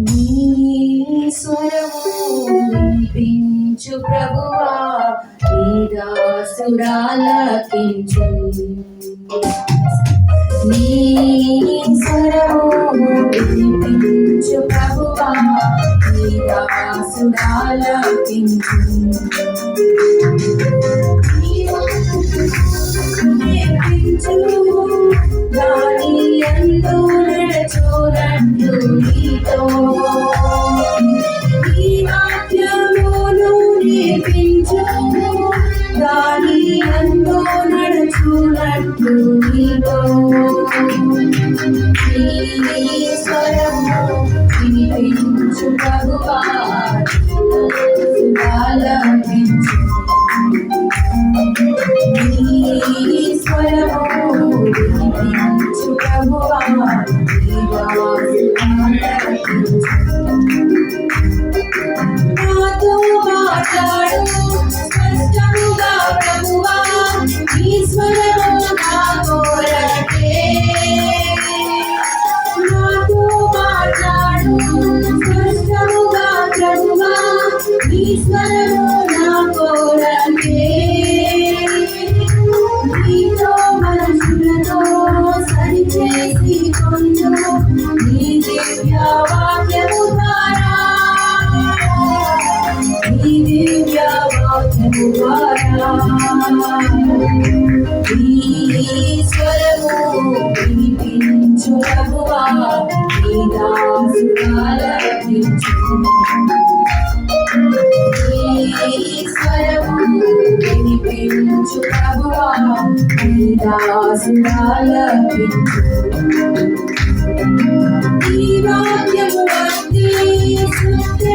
నీ స్వరము వినిపించు ప్రభువా నీ దాసుడాలకించు నీ స్వరము వినిపించు ప్రభువా నీ దాసుడాలకించు నీ ఎందు నడచునట్లు నీతో మాట్లాడు స్పష్టముగా ప్రభువా నీ స్వరము నా నాతో మాట్లాడు స్పష్టముగా ప్రభువా నీ స్వరము నా నీతో సరిచేసి నీ వాక్యము వినిపించు ప్రభువా నీ దాసుడాలకించు ఈశ్వరము వినిపించు ప్రభువా నీ ఈ వాక్యము వంటి సుత్తే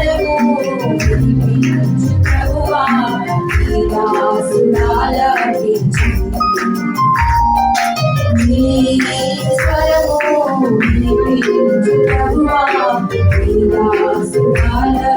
ఈశ్వరము వినిపించు ప్రభువా నీ దాసుడాలకించు నీ స్వరము వినిపించు ప్రభువా నీ దాసుడాలకించు